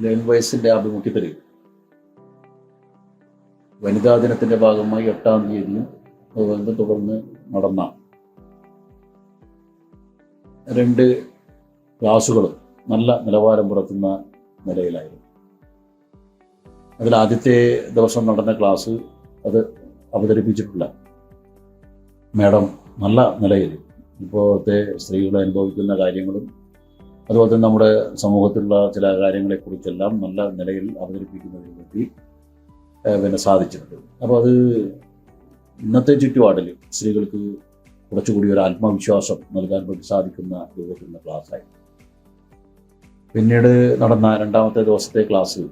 Learn വൈസിന്റെ ആഭിമുഖ്യത്തിൽ വനിതാ ദിനത്തിന്റെ ഭാഗമായി എട്ടാം തീയതിയും അതുപോലെ തുടർന്ന് നടന്ന രണ്ട് ക്ലാസുകളും നല്ല നിലവാരം പുലർത്തുന്ന നിലയിലായിരുന്നു. അതിൽ ആദ്യത്തെ ദിവസം നടന്ന ക്ലാസ് അത് അവതരിപ്പിച്ചിട്ടില്ല. മാഡം നല്ല നിലയിൽ ഇപ്പോഴത്തെ സ്ത്രീകൾ അനുഭവിക്കുന്ന കാര്യങ്ങളും അതുപോലെ തന്നെ നമ്മുടെ സമൂഹത്തിലുള്ള ചില കാര്യങ്ങളെക്കുറിച്ചെല്ലാം നല്ല നിലയിൽ അവതരിപ്പിക്കുന്നതിനെ പറ്റി പിന്നെ സാധിച്ചിട്ടുണ്ട്. അപ്പോൾ അത് ഇന്നത്തെ ചുറ്റുപാടിൽ സ്ത്രീകൾക്ക് കുറച്ചുകൂടി ഒരു ആത്മവിശ്വാസം നൽകാൻ വേണ്ടി സാധിക്കുന്ന രൂപത്തിലുള്ള ക്ലാസ്സായി. പിന്നീട് നടന്ന രണ്ടാമത്തെ ദിവസത്തെ ക്ലാസ്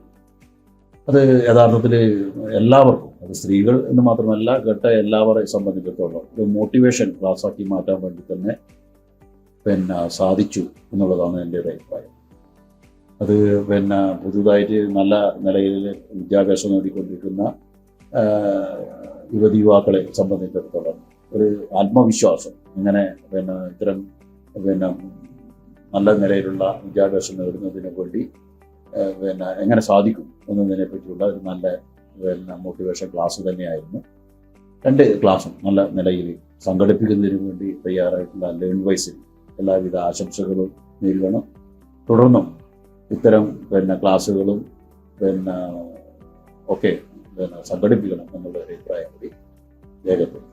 അത് യഥാർത്ഥത്തിൽ എല്ലാവർക്കും അത് സ്ത്രീകൾ എന്ന് മാത്രമല്ല കേട്ട എല്ലാവരെയും സംബന്ധിച്ചിടത്തോളം ഒരു മോട്ടിവേഷൻ ക്ലാസ്സാക്കി മാറ്റാൻ വേണ്ടി തന്നെ പിന്നെ സാധിച്ചു എന്നുള്ളതാണ് എന്റെ ഒരു അഭിപ്രായം. അത് പിന്നെ പുതുതായിട്ട് നല്ല നിലയിൽ വിദ്യാഭ്യാസം നേടിക്കൊണ്ടിരിക്കുന്ന യുവതി യുവാക്കളെ സംബന്ധിച്ചിടത്തോളം ഒരു ആത്മവിശ്വാസം ഇങ്ങനെ പിന്നെ ഇത്തരം പിന്നെ നല്ല നിലയിലുള്ള വിദ്യാഭ്യാസം നേടുന്നതിന് വേണ്ടി പിന്നെ എങ്ങനെ സാധിക്കും എന്നതിനെ പറ്റിയുള്ള ഒരു നല്ല പിന്നെ മോട്ടിവേഷൻ ക്ലാസ് തന്നെയായിരുന്നു. രണ്ട് ക്ലാസ്സും നല്ല നിലയിൽ സംഘടിപ്പിക്കുന്നതിന് വേണ്ടി തയ്യാറായിട്ടുള്ള ലേൺ വൈസിൽ എല്ലാവിധ ആശംസകളും നേരിടണം. തുടർന്നും ഇത്തരം പിന്നെ ക്ലാസ്സുകളും പിന്നെ ഒക്കെ പിന്നെ സംഘടിപ്പിക്കണം എന്നുള്ള ഒരു അഭിപ്രായം കൂടി രേഖപ്പെടുത്തും